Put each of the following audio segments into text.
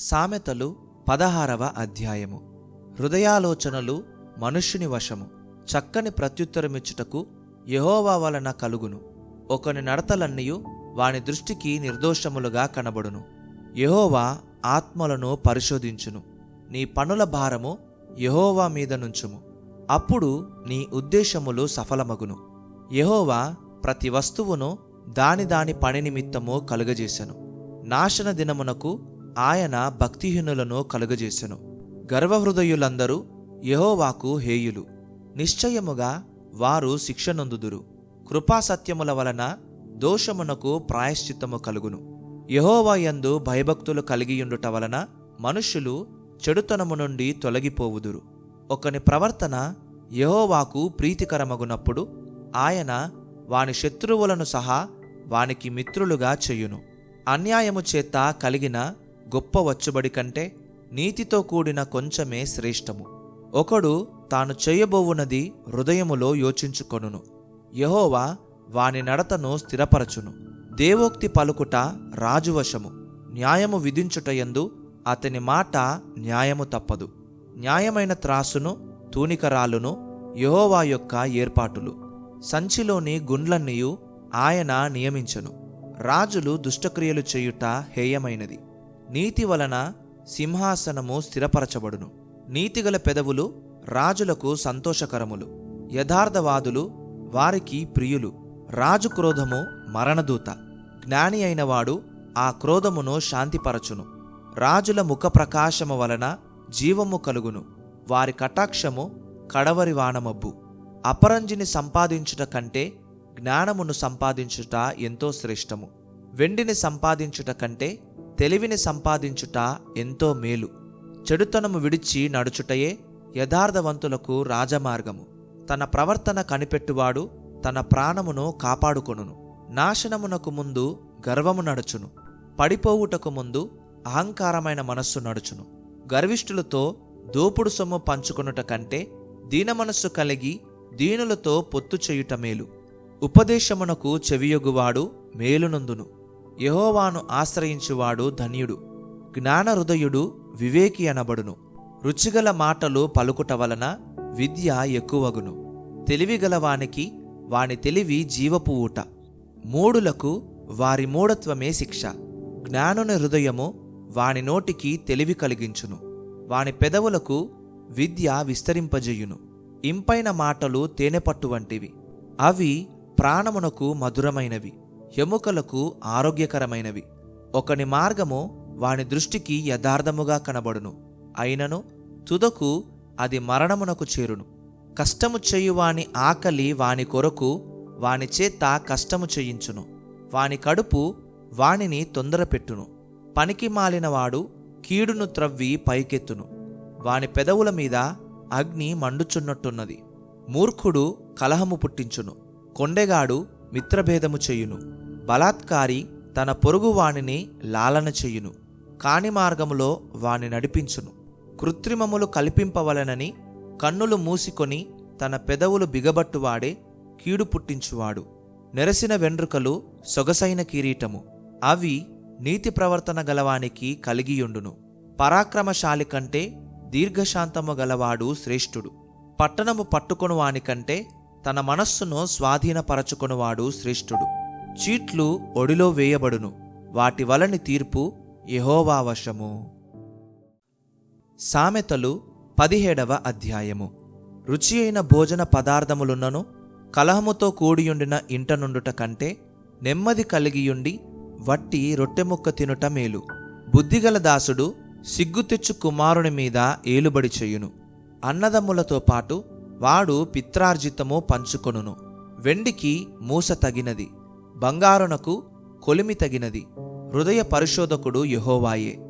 సామెతలు పదహారవ అధ్యాయము. హృదయాలోచనలు మనుష్యుని వశము. చక్కని ప్రత్యుత్తరమిచ్చుటకు యహోవా వలన కలుగును. ఒకని నడతలన్నీయు వాని దృష్టికి నిర్దోషములుగా కనబడును. యహోవా ఆత్మలను పరిశోధించును. నీ పనుల భారము యహోవా మీద నుంచుము. అప్పుడు నీ ఉద్దేశములు సఫలమగును. యహోవా ప్రతి వస్తువును దాని దాని పని నిమిత్తము కలుగజేశను నాశన దినమునకు ఆయన భక్తిహీనులను కలుగజేసెను. గర్వహృదయులందరూ యహోవాకు హేయులు. నిశ్చయముగా వారు శిక్షనొందుదురు. కృపాసత్యముల వలన దోషమునకు ప్రాయశ్చిత్తము కలుగును. యహోవాయందు భయభక్తులు కలిగియుండుట వలన మనుష్యులు చెడుతనము నుండి తొలగిపోవుదురు. ఒకని ప్రవర్తన యహోవాకు ప్రీతికరమగునప్పుడు ఆయన వాని శత్రువులను సహా వానికి మిత్రులుగా చెయ్యును అన్యాయము చేత కలిగిన గొప్ప వచ్చుబడి కంటే నీతితో కూడిన కొంచెమే శ్రేష్టము. ఒకడు తాను చేయబోవునది హృదయములో యోచించుకొనును. యహోవా వాని నడతను స్థిరపరచును. దేవోక్తి పలుకుట రాజువశము. న్యాయము విధించుటయందు అతని మాట న్యాయము తప్పదు. న్యాయమైన త్రాసును తూనికరాలును యహోవా యొక్క ఏర్పాటులు. సంచిలోని గుండ్లన్నీయు ఆయన నియమించను. రాజులు దుష్టక్రియలు చేయుట హేయమైనది. నీతి వలన సింహాసనము స్థిరపరచబడును. నీతిగల పెదవులు రాజులకు సంతోషకరములు. యథార్థవాదులు వారికి ప్రియులు. రాజు క్రోధము మరణదూత. జ్ఞాని అయినవాడు ఆ క్రోధమును శాంతిపరచును. రాజుల ముఖ ప్రకాశము వలన జీవము కలుగును. వారి కటాక్షము కడవరి వానమబ్బు. అపరంజిని సంపాదించుట కంటే జ్ఞానమును సంపాదించుట ఎంతో శ్రేష్టము. వెండిని సంపాదించుట కంటే తెలివిని సంపాదించుట ఎంతో మేలు. చెడుతనము విడిచి నడుచుటయే యథార్థవంతులకు రాజమార్గము. తన ప్రవర్తన కనిపెట్టువాడు తన ప్రాణమును కాపాడుకొనును. నాశనమునకు ముందు గర్వము నడుచును. పడిపోవుటకు ముందు అహంకారమైన మనస్సు నడుచును. గర్విష్ఠులతో దోపుడు సొమ్ము పంచుకొనుట కంటే దీన మనస్సు కలిగి దీనులతో పొత్తు చేయుట మేలు. ఉపదేశమునకు చెవియొగువాడు మేలునందును. యహోవాను ఆశ్రయించువాడు ధన్యుడు. జ్ఞానహృదయుడు వివేకి అనబడును. రుచిగల మాటలు పలుకుట వలన విద్య ఎక్కువగును. తెలివిగలవానికి వాని తెలివి జీవపు ఊట. మూడులకు వారి మూఢత్వమే శిక్ష. జ్ఞానుని హృదయము వాని నోటికి తెలివి కలిగించును. వాని పెదవులకు విద్య విస్తరింపజేయును. ఇంపైన మాటలు తేనెపట్టు వంటివి. అవి ప్రాణమునకు మధురమైనవి. ఎముకలకు ఆరోగ్యకరమైనవి. ఒకని మార్గము వాని దృష్టికి యథార్థముగా కనబడును. అయినను తుదకు అది మరణమునకు చేరును. కష్టము చేయువాని ఆకలి వాని కొరకు వాని చేత కష్టము చేయించును. వాని కడుపు వానిని తొందరపెట్టును. పనికి మాలినవాడు కీడును త్రవ్వి పైకెత్తును. వాని పెదవుల మీద అగ్ని మండుచున్నట్టున్నది. మూర్ఖుడు కలహము పుట్టించును. కొండెగాడు మిత్రభేదము చెయ్యును బలాత్కారి తన పొరుగు వానిని లాలన చెయ్యును కాని మార్గములో వాని నడిపించును. కృత్రిమములు కల్పింపవలనని కన్నులు మూసికొని తన పెదవులు బిగబట్టువాడే కీడు పుట్టించువాడు. నెరసిన వెండ్రుకలు సొగసైన కిరీటము. అవి నీతి ప్రవర్తన గలవానికి కలిగియుండును. పరాక్రమశాలి కంటే దీర్ఘశాంతము గలవాడు శ్రేష్ఠుడు. పట్టణము పట్టుకొను వానికంటే తన మనస్సును స్వాధీనపరచుకునివాడు శ్రేష్ఠుడు. చీట్లు ఒడిలో వేయబడును. వాటి వలని తీర్పు యహోవావశము సామెతలు పదిహేడవ అధ్యాయము. రుచి అయిన భోజన పదార్థములున్నను కలహముతో కూడియుండిన ఇంట నుండుట కంటే నెమ్మది కలిగియుండి వట్టి రొట్టెముక్క తినుట మేలు. బుద్ధిగల దాసుడు సిగ్గు తెచ్చు కుమారుని మీద ఏలుబడి చేయును. అన్నదమ్ములతో పాటు వాడు పిత్రార్జితము పంచుకొనును. వెండికి మూస తగినది బంగారునకు కొలిమి తగినది. హృదయ పరిశోధకుడు యహోవాయే.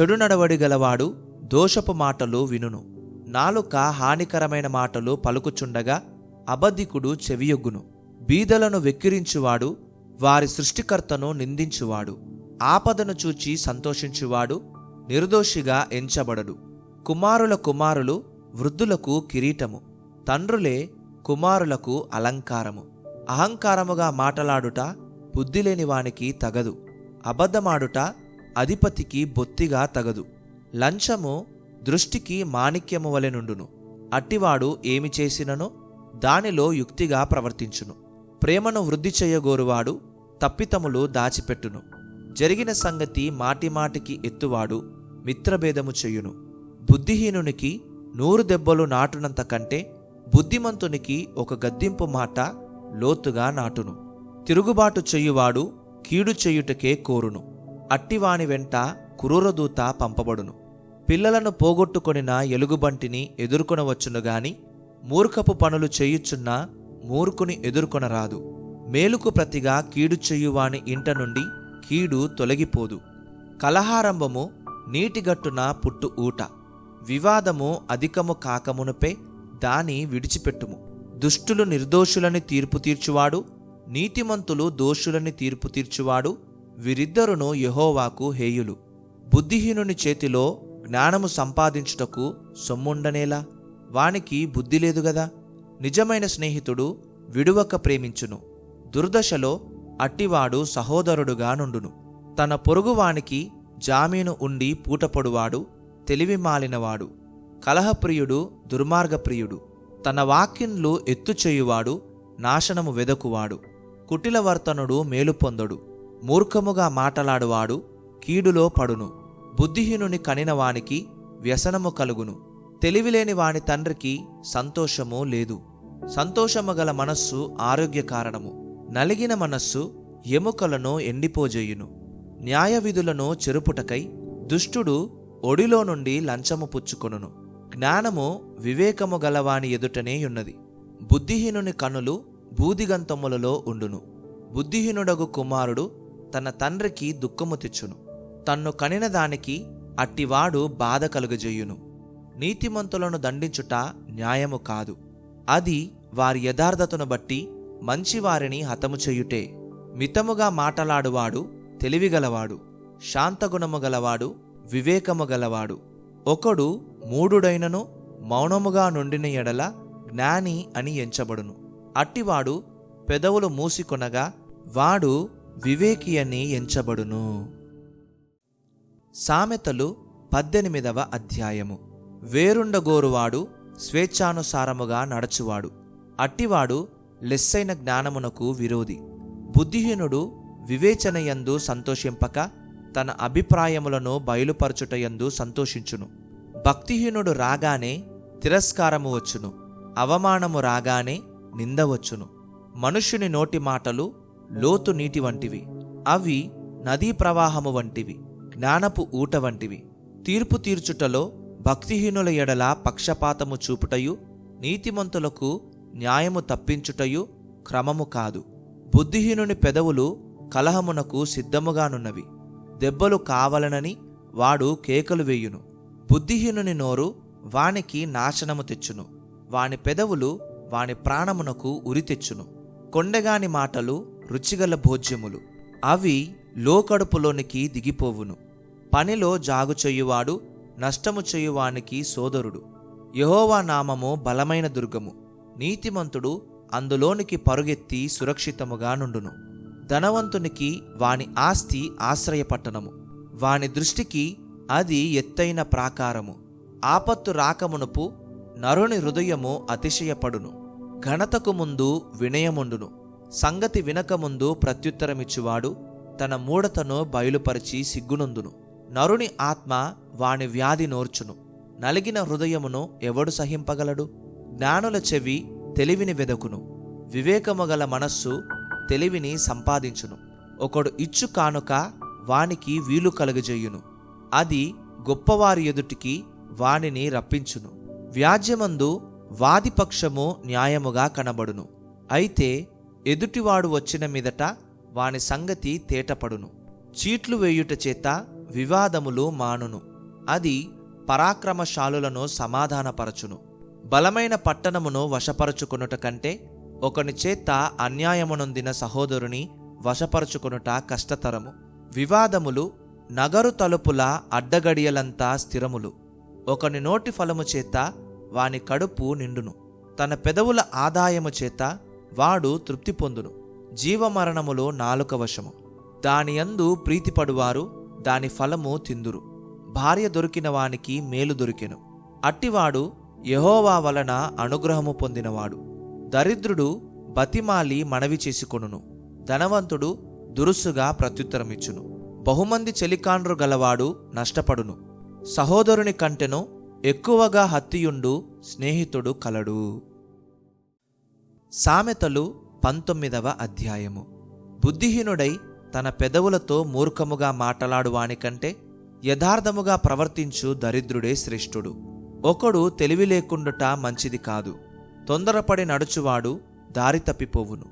చెడు నడవడి గలవాడు దోషపు మాటలు వినును. నాలుక హానికరమైన మాటలు పలుకుచుండగా అబద్ధికుడు చెవియొగ్గును. బీదలను వెక్కిరించువాడు వారి సృష్టికర్తను నిందించువాడు. ఆపదను చూచి సంతోషించువాడు నిర్దోషిగా ఎంచబడడు. కుమారుల కుమారులు వృద్ధులకు కిరీటము. తండ్రులే కుమారులకు అలంకారము. అహంకారముగా మాటలాడుట బుద్ధిలేని వానికి తగదు. అబద్ధమాడుట అధిపతికి బొత్తిగా తగదు. లంచము దృష్టికి మాణిక్యము వలె నుండును. అట్టివాడు ఏమి చేసిననో దానిలో యుక్తిగా ప్రవర్తించును. ప్రేమను వృద్ధి చేయగోరువాడు తప్పితములు దాచిపెట్టును. జరిగిన సంగతి మాటిమాటికి ఎత్తువాడు మిత్రభేదము చెయ్యును బుద్ధిహీనునికి నూరు దెబ్బలు నాటునంత కంటే బుద్ధిమంతునికి ఒక గద్దింపు మాట లోతుగా నాటును. తిరుగుబాటు చెయ్యువాడు కీడు చెయ్యుటకే కోరును. అట్టివాని వెంట క్రూరదూత పంపబడును. పిల్లలను పోగొట్టుకొనిన ఎలుగుబంటిని ఎదుర్కొనవచ్చును గాని మూర్ఖపు పనులు చేయుచున్న మూర్ఖుని ఎదుర్కొనరాదు. మేలుకు ప్రతిగా కీడు చెయ్యువాని ఇంట నుండి కీడు తొలగిపోదు. కలహారంభము నీటిగట్టున పుట్టు ఊట వివాదము అధికము కాకమునుపే దాని విడిచిపెట్టుము. దుష్టులు నిర్దోషులని తీర్పు తీర్చువాడు నీతిమంతులు దోషులని తీర్పు తీర్చువాడు వీరిద్దరును యెహోవాకు హేయులు. బుద్ధిహీనుని చేతిలో జ్ఞానము సంపాదించుటకు సొమ్ముండనేలా? వానికి బుద్ధి లేదు గదా? నిజమైన స్నేహితుడు విడువక ప్రేమించును. దుర్దశలో అట్టివాడు సహోదరుడుగా నుండును. తన పొరుగువానికి జామీను ఉండి పూటపొడువాడు తెలివి మాలినవాడు కలహప్రియుడు దుర్మార్గప్రియుడు. తన వాక్యంలు ఎత్తుచేయువాడు నాశనము వెదకువాడు. కుటిలవర్తనుడు మేలు పొందడు. మూర్ఖముగా మాటలాడువాడు కీడులో పడును. బుద్ధిహీనుని కనిన వానికి వ్యసనము కలుగును. తెలివిలేని వాని తండ్రికి సంతోషము లేదు. సంతోషము గల మనస్సు ఆరోగ్య కారణము నలిగిన మనస్సు ఎముకలను ఎండిపోజేయును. న్యాయ విధులను చెరుపుటకై దుష్టుడు ఒడిలో నుండి లంచము పుచ్చుకొనును. జ్ఞానము వివేకము గలవాని ఎదుటనే ఉన్నది. బుద్ధిహీనుని కనులు బూదిగంతములలో ఉండును. బుద్ధిహీనుడగు కుమారుడు తన తండ్రికి దుఃఖము తెచ్చును. తన్ను కనిన దానికి అట్టివాడు బాధ కలుగజేయును. నీతిమంతులను దండించుట న్యాయము కాదు. అది వారి యథార్థతను బట్టి మంచివారిని హతము చేయుటే మితముగా మాటలాడువాడు తెలివిగలవాడు శాంతగుణము గలవాడు వివేకము గలవాడు. ఒకడు మూడుడైనను మౌనముగా నుండిన ఎడల జ్ఞాని అని ఎంచబడును. అట్టివాడు పెదవులు మూసికొనగా వాడు వివేకి అని ఎంచబడును. సామెతలు పద్దెనిమిదవ అధ్యాయము. వేరుండగోరువాడు స్వేచ్ఛానుసారముగా నడచువాడు. అట్టివాడు లెస్సైన జ్ఞానమునకు విరోధి. బుద్ధిహీనుడు వివేచనయందు సంతోషింపక తన అభిప్రాయములను బయలుపరచుటయందు సంతోషించును. భక్తిహీనుడు రాగానే తిరస్కారము వచ్చును. అవమానము రాగానే నింద వచ్చును. మనుష్యుని నోటి మాటలు లోతు నీటి వంటివి. అవి నదీ ప్రవాహము వంటివి. జ్ఞానపు ఊట వంటివి. తీర్పు తీర్చుటలో భక్తిహీనుల ఎడల పక్షపాతము చూపుటయు నీతిమంతులకు న్యాయము తప్పించుటయు క్రమము కాదు. బుద్ధిహీనుని పెదవులు కలహమునకు సిద్ధముగానున్నవి. దెబ్బలు కావలనని వాడు కేకలు వేయును. బుద్ధిహీనుని నోరు వానికి నాశనము తెచ్చును. వాని పెదవులు వాని ప్రాణమునకు ఉరి తెచ్చును. కొండగాని మాటలు రుచిగల భోజ్యములు. అవి లోకడుపులోనికి దిగిపోవును. పనిలో జాగు చెయ్యువాడు నష్టము చేయువానికి సోదరుడు. యహోవా నామము బలమైన దుర్గము. నీతిమంతుడు అందులోనికి పరుగెత్తి సురక్షితముగా నుండును. ధనవంతునికి వాని ఆస్తి ఆశ్రయపట్టణము. వాని దృష్టికి అది ఎత్తైన ప్రాకారము. ఆపత్తు రాకమునుపు నరుని హృదయము అతిశయపడును. ఘనతకు ముందు వినయముండును. సంగతి వినకముందు ప్రత్యుత్తరమిచ్చువాడు తన మూఢతను బయలుపరిచి సిగ్గునందును. నరుని ఆత్మ వాని వ్యాధి నోర్చును. నలిగిన హృదయమును ఎవడు సహింపగలడు? జ్ఞానుల చెవి తెలివిని వెదకును. వివేకము గల మనస్సు తెలివిని సంపాదించును. ఒకడు ఇచ్చు కానుక వానికి వీలు కలుగజేయును. అది గొప్పవారి ఎదుటికి వానిని రప్పించును. వ్యాజ్యమందు వాదిపక్షము న్యాయముగా కనబడును. అయితే ఎదుటివాడు వచ్చిన మీదట వాని సంగతి తేటపడును. చీట్లు వేయుట చేత వివాదములు మానును. అది పరాక్రమశాలులను సమాధానపరచును. బలమైన పట్టణమును వశపరచుకొనుట కంటే ఒకని చేత అన్యాయమునొందిన సహోదరుని వశపరుచుకొనుట కష్టతరము. వివాదములు నగరు తలుపుల అడ్డగడియలంతా స్థిరములు. ఒకని నోటి ఫలము చేత వాని కడుపు నిండును. తన పెదవుల ఆదాయము చేత వాడు తృప్తి పొందును. జీవమరణములో నాలుక వశము. దానియందు ప్రీతిపడువారు దాని ఫలము తిందురు. భార్య దొరికిన వానికి మేలు దొరికెను. అట్టివాడు యహోవా వలన అనుగ్రహము పొందినవాడు. దరిద్రుడు బతిమాలి మనవి చేసుకొనును. ధనవంతుడు దురుసుగా ప్రత్యుత్తరమిచ్చును. బహుమంది చెలికాండ్రు గలవాడు నష్టపడును. సహోదరుని కంటెను ఎక్కువగా హత్తియుండు స్నేహితుడు కలడు. సామెతలు పంతొమ్మిదవ అధ్యాయము. బుద్ధిహీనుడై తన పెదవులతో మూర్ఖముగా మాట్లాడువానికంటే యథార్థముగా ప్రవర్తించు దరిద్రుడే శ్రేష్ఠుడు. ఒకడు తెలివి లేకుండుట మంచిది కాదు. తొందరపడి నడుచువాడు దారి తప్పిపోవును.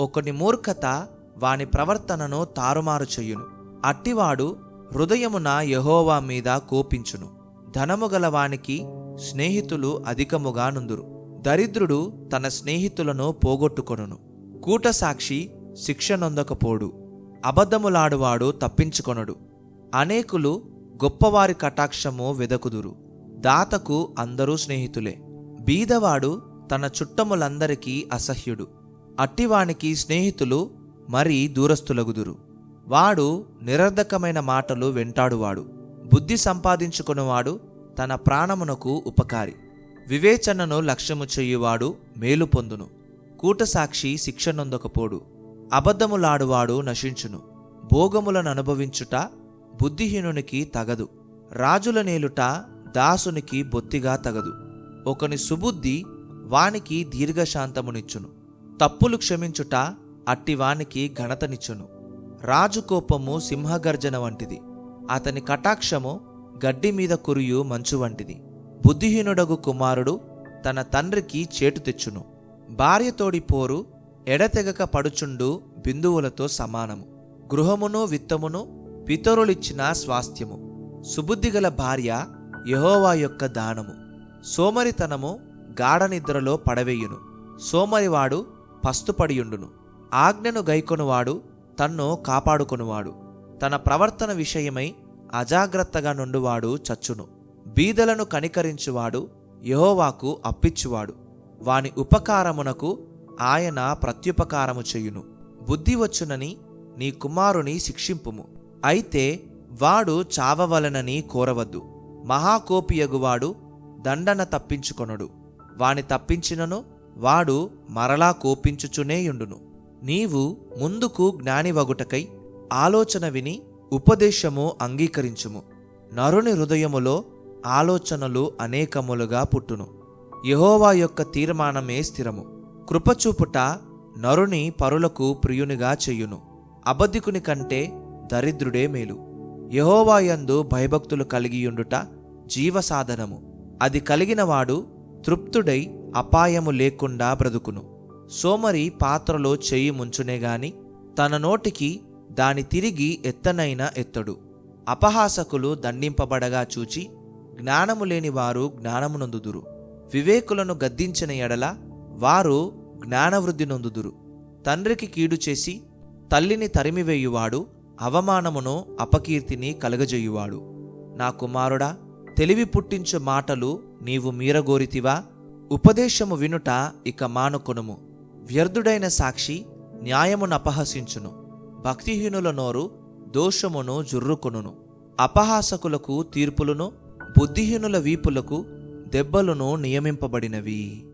ఒకని మూర్ఖత వాని ప్రవర్తనను తారుమారు చెయ్యును అట్టివాడు హృదయమున యహోవా మీద కోపించును. ధనము గల వానికి స్నేహితులు అధికముగా నుందురు. దరిద్రుడు తన స్నేహితులను పోగొట్టుకొనును. కూటసాక్షి శిక్ష నొందకపోడు. అబద్ధములాడువాడు తప్పించుకొనడు. అనేకులు గొప్పవారి కటాక్షము వెదకుదురు. దాతకు అందరూ స్నేహితులే. బీదవాడు తన చుట్టములందరికీ అసహ్యుడు. అట్టివానికి స్నేహితులు మరీ దూరస్తులగుదురు వాడు నిరర్ధకమైన మాటలు వెంటాడువాడు. బుద్ధి సంపాదించుకున్నవాడు తన ప్రాణమునకు ఉపకారి. వివేచనను లక్ష్యము చెయ్యువాడు మేలు పొందును. కూటసాక్షి శిక్ష నొందకపోడు అబద్ధములాడువాడు నశించును. భోగములను అనుభవించుట బుద్ధిహీనునికి తగదు. రాజుల నేలుట దాసునికి బొత్తిగా తగదు. ఒకని సుబుద్ధి వానికి దీర్ఘశాంతమునిచ్చును. తప్పులు క్షమించుట అట్టివానికి ఘనతనిచ్చును. రాజు కోపము సింహగర్జన వంటిది. అతని కటాక్షము గడ్డి మీద కురియు మంచు వంటిది. బుద్ధిహీనుడగు కుమారుడు తన తండ్రికి చేటు తెచ్చును. భార్యతోడి పోరు ఎడతెగక పడుచుండు బిందువులతో సమానము. గృహమును విత్తమును పితరులిచ్చిన స్వాస్థ్యము. సుబుద్ధిగల భార్య యహోవా యొక్క దానము. సోమరితనము గాఢ నిద్రలో పడవేయును. సోమరివాడు పస్తుపడియుండును. ఆజ్ఞను గైకొనువాడు తన్ను కాపాడుకొనువాడు. తన ప్రవర్తన విషయమై అజాగ్రత్తగా నుండువాడు చచ్చును. బీదలను కనికరించువాడు యహోవాకు అప్పిచ్చువాడు. వాని ఉపకారమునకు ఆయన ప్రత్యుపకారము చెయ్యును బుద్ధి వచ్చునని నీ కుమారుని శిక్షింపుము. అయితే వాడు చావవలనని కోరవద్దు. మహాకోపియగువాడు దండన తప్పించుకొనడు. వాని తప్పించినను వాడు మరలా కోపించుచునేయుండును నీవు ముందుకు జ్ఞానివగుటకై ఆలోచన విని ఉపదేశము అంగీకరించుము. నరుని హృదయములో ఆలోచనలు అనేకములుగా పుట్టును. యహోవా యొక్క తీర్మానమే స్థిరము. కృపచూపుట నరుని పరులకు ప్రియునిగా చెయ్యును అబద్ధికుని కంటే దరిద్రుడే మేలు. యహోవాయందు భయభక్తులు కలిగియుండుట జీవసాధనము. అది కలిగినవాడు తృప్తుడై అపాయము లేకుండా బ్రతుకును. సోమరి పాత్రలో చెయ్యి ముంచునేగాని తన నోటికి దాని తిరిగి ఎత్తనైన ఎత్తడు. అపహాసకులు దండింపబడగా చూచి జ్ఞానము లేని వారు జ్ఞానమునందుదురు. వివేకులను గద్దించిన ఎడల వారు జ్ఞానవృద్ధి నొందుదురు. తండ్రికి కీడు చేసి తల్లిని తరిమివేయువాడు అవమానమును అపకీర్తిని కలగజేయువాడు. నా కుమారుడా తెలివి పుట్టించు మాటలు నీవు మీరగోరితివా? ఉపదేశము వినుట ఇక మానుకొనుము. వ్యర్థుడైన సాక్షి న్యాయమును అపహసించును. భక్తిహీనుల నోరు దోషమును జుర్రుకొనును. అపహాసకులకు తీర్పులను బుద్ధిహీనుల వీపులకు దెబ్బలను నియమింపబడినవి.